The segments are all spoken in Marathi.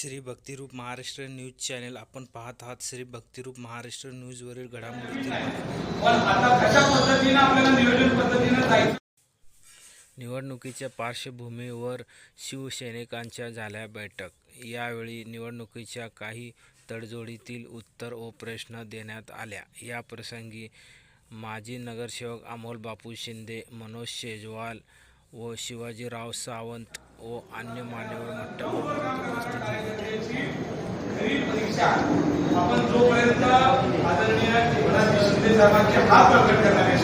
श्री भक्तिरूप महाराष्ट्र न्यूज चॅनल आपण पाहत आहात. श्री भक्तिरूप महाराष्ट्र न्यूजवरील जायचं? निवडणुकीच्या पार्श्वभूमीवर शिवसैनिकांच्या झाल्या बैठक. यावेळी निवडणुकीच्या काही तडजोडीतील उत्तर व प्रश्न देण्यात आल्या. या प्रसंगी माजी नगरसेवक अमोल बापू शिंदे मनोज शेजवाल व शिवाजीराव सावंत व अन्य मान्यवर मोठ्या खरी आपण जोपर्यंत आदरणीय एकनाथजी शिंदे साहेबांचे हात प्रकट करणार आहे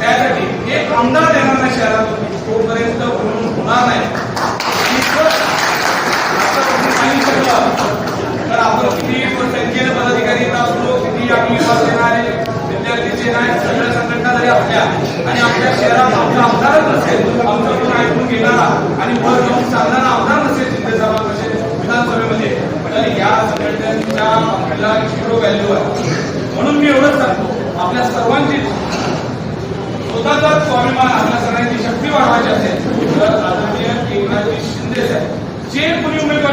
त्यासाठी एक आमदार देणार नाही शहरातून तोपर्यंत होऊन होणार नाही. तर आपण किती संख्येने पदाधिकारी असतो किती आम्ही युवा आहे विद्यार्थीचे नाही सगळ्या संघटना जरी आपल्या. आणि आपल्या शहरात आपला आमदारच नसेल आमचं कोण ऐकून घेणारा आणि वर जाऊन सांगणारा आमदार नसेल शिंदे साहेब नसेल विधानसभेमध्ये. तर या संघटनेच्या आपल्याला झिरो व्हॅल्यू आहे. म्हणून मी एवढंच सांगतो आपल्या सर्वांची स्वतःचा स्वाभिमान आपल्या सगळ्यांची शक्ती वाढवायची असेल तर आदरणीय एकनाथजी शिंदे साहेब जे कोणी उमेदवार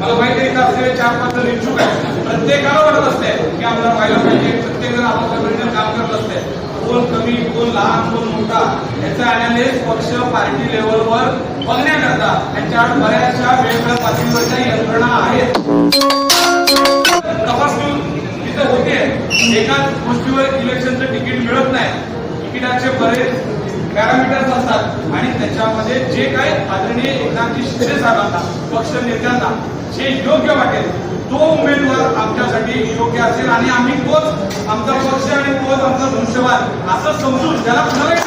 मला माहिती आहे असलेले चार पाच जण इच्छुक आहेत. प्रत्येकाला वाटत असते की आमदार व्हायला पाहिजे. प्रत्येक जण आपापल्या परीने काम करत असते कोण कमी कोण लहान कोण मोठा याचा अनालिस पक्ष पार्टी लेवलवर बघण्याकरता त्यांच्यावर बऱ्याचशा वेगवेगळ्या पातळीवरच्या यंत्रणा आहेत. तपासणी तिथं होते. एकाच गोष्टीवर इलेक्शनचं तिकीट मिळत नाही. तिकिटाचे बरेच पॅरामीटर्स असतात आणि त्याच्यामध्ये जे काही आदरणीय एकनाथजी शिंदे साहेबांना पक्ष नेत्यांना जे योग्य वाटेल तो उमेदवार आमच्यासाठी योग्य असेल आणि आम्ही तोच आमचा पक्ष आणि तोच आमचा धनुष्यवाद असं समजून त्याला पुनरावृत्ती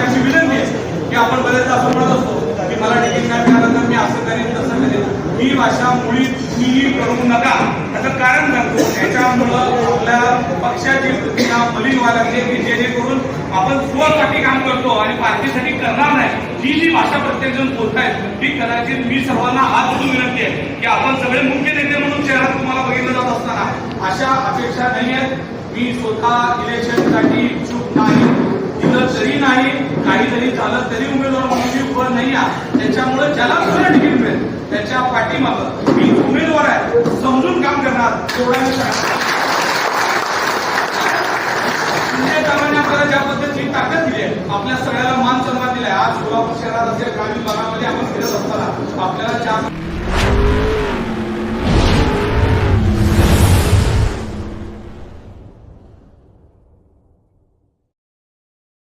अशी विनंती आहे की आपण बरेचदा असं म्हणत असतो की मला टिकीट नाही मिळालं तर मी असं करेन तसं करेन. ही भाषा मुळी तुम्ही करू नका. त्याचं कारण सांगतो त्याच्यामुळं आपल्या पक्षाची प्रतिमा व्हायला लागली की जेणेकरून आपण स्वसाठी काम करतो आणि पार्टीसाठी करणार नाही ही जी भाषा प्रत्येक जण बोलतायत ती कदाचित मी सर्वांना हात जोडून विनंती आहे की आपण सगळे मुख्य नेते म्हणून शहरात तुम्हाला बघितलं जात असताना अशा अपेक्षा नाही आहेत. मी स्वतः इलेक्शनसाठी इच्छुक नाही. दिलं तरी नाही काहीतरी झालं तरी उमेदवार म्हणून उभं नाही आहे. त्याच्यामुळे ज्याला खरं तिकीट मिळेल त्याच्या पाठीमागं मी उमेदवार आहे. समजून काम करणार तेवढा मी सांगतो शिंदे साहेबांनी आपल्याला ज्या पद्धतीची ताकद दिली आहे आपल्या सगळ्याला मान सन्मान दिलाय. आज सोलापूर शहरात असेल ग्रामीण भागामध्ये आपण फिरत असताना आपल्याला चार